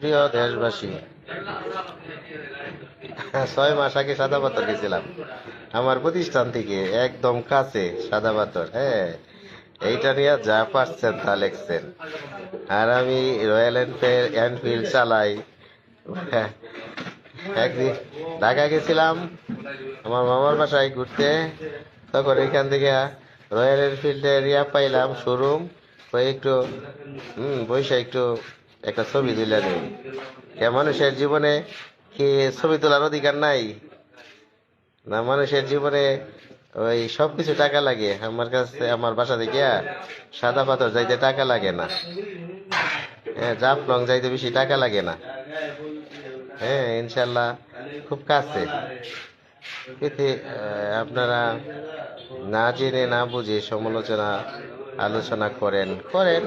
প্রিয় দেশবাসী, ছয় মাস আগে সাদা পাথর গেছিলাম। আমার প্রতিষ্ঠান থেকে একদম কাছে সাদা পাথর হ্যাঁ এইটা নিয়ে যা পারছেন তা লেখছেন। আর আমি রয়্যাল এনফিল্ড এনফিল্ড চালাই। একদিন ঢাকা গেছিলাম, আমার মামার বাসায় ঘুরতে। তখন এখান থেকে রয়্যাল এনফিল্ডের ইয়া পাইলাম শোরুম ওই একটু, হুম বৈশা একটু একটা ছবি তুলে নেই মানুষের জীবনে কি ছবি তোলার অধিকার নাই? না মানুষের জীবনে ওই সব কিছু টাকা লাগে। আমার কাছে, আমার বাসা থেকে সাদা পাথর যাইতে টাকা লাগে না। হ্যাঁ জাফলং যাইতে বেশি টাকা লাগে না। হ্যাঁ ইনশাল্লাহ খুব কাছে। আপনারা না জেনে, না বুঝে সমালোচনা, আলোচনা করেন। করেন।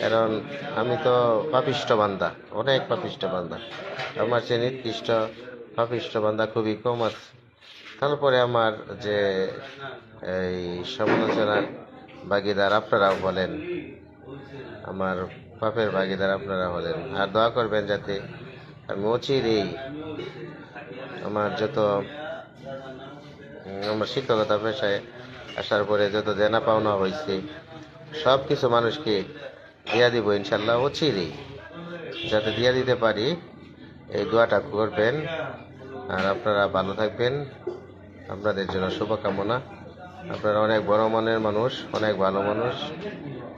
কারণ আমি তো পাপিষ্ট বান্দা, অনেক পাপিষ্ট বান্দা। আমার যে নির্দিষ্ট পাপিষ্ট বান্দা খুবই কম আছে। তারপরে আমার যে এই সমালোচনার ভাগিদার আপনারাও বলেন, আমার পাপের ভাগিদার আপনারা হলেন আর দোয়া করবেন যাতে আমি অচিরেই আমার যত, আমার শিক্ষকতা পেশায় আসার পরে যত দেনা পাওনা হয়েছে সব কিছু মানুষকে দিয়া দিব ইনশাল্লাহ ও অচিরেই যাতে দিয়া দিতে পারি, এই দোয়াটা করবেন। আর আপনারা ভালো থাকবেন। আপনাদের জন্য শুভকামনা। আপনারা অনেক বড় মনের মানুষ, অনেক ভালো মানুষ,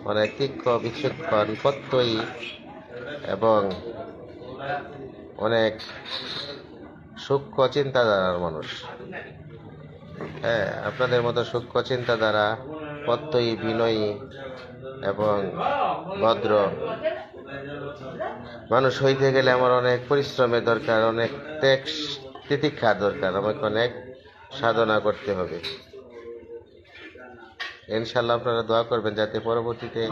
অনেক তীক্ষ্ণ, বিচক্ষণ, প্রত্যয়ী এবং অনেক সূক্ষ্ম চিন্তাধারার মানুষ। হ্যাঁ আপনাদের মতো সূক্ষ্ম চিন্তাধারা প্রত্যয়ী বিনয়ী এবং ভদ্র। মানুষ হইতে গেলে আমার অনেক পরিশ্রমের দরকার, অনেক ত্যাগ, তিতিক্ষার দরকার। আমাকে অনেক সাধনা করতে হবে। ইনশাল্লাহ আপনারা দোয়া করবেন যাতে পরবর্তীতে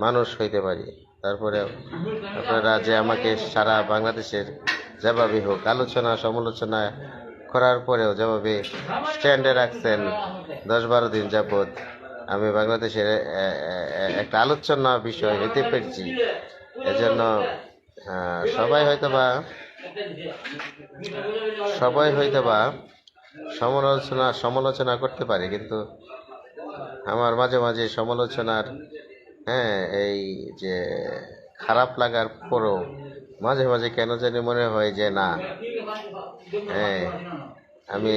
মানুষ হইতে পারি। তারপরে আপনারা যে আমাকে সারা বাংলাদেশের যেভাবে হোক আলোচনা, সমালোচনা করার পরেও যেভাবে স্ট্যান্ডে রাখছেন, দশ বারো দিন যাবৎ আমি বাংলাদেশের একটা আলোচনা বিষয় হইতে পেরেছি। এজন্য সবাই হয়তো বা সবাই হয়তো বা সমালোচনা সমালোচনা করতে পারে, কিন্তু আমার মাঝে মাঝে সমালোচনার হ্যাঁ এই যে খারাপ লাগার পরও মাঝে মাঝে কেন জানি মনে হয় যে না হ্যাঁ আমি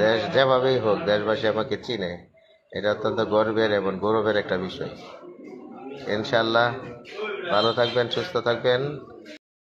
দেশ যেভাবেই হোক, দেশবাসী আমাকে চিনে এটা অত্যন্ত গর্বের এবং গৌরবের একটা বিষয়। ইনশাল্লাহ ভালো থাকবেন সুস্থ থাকবেন।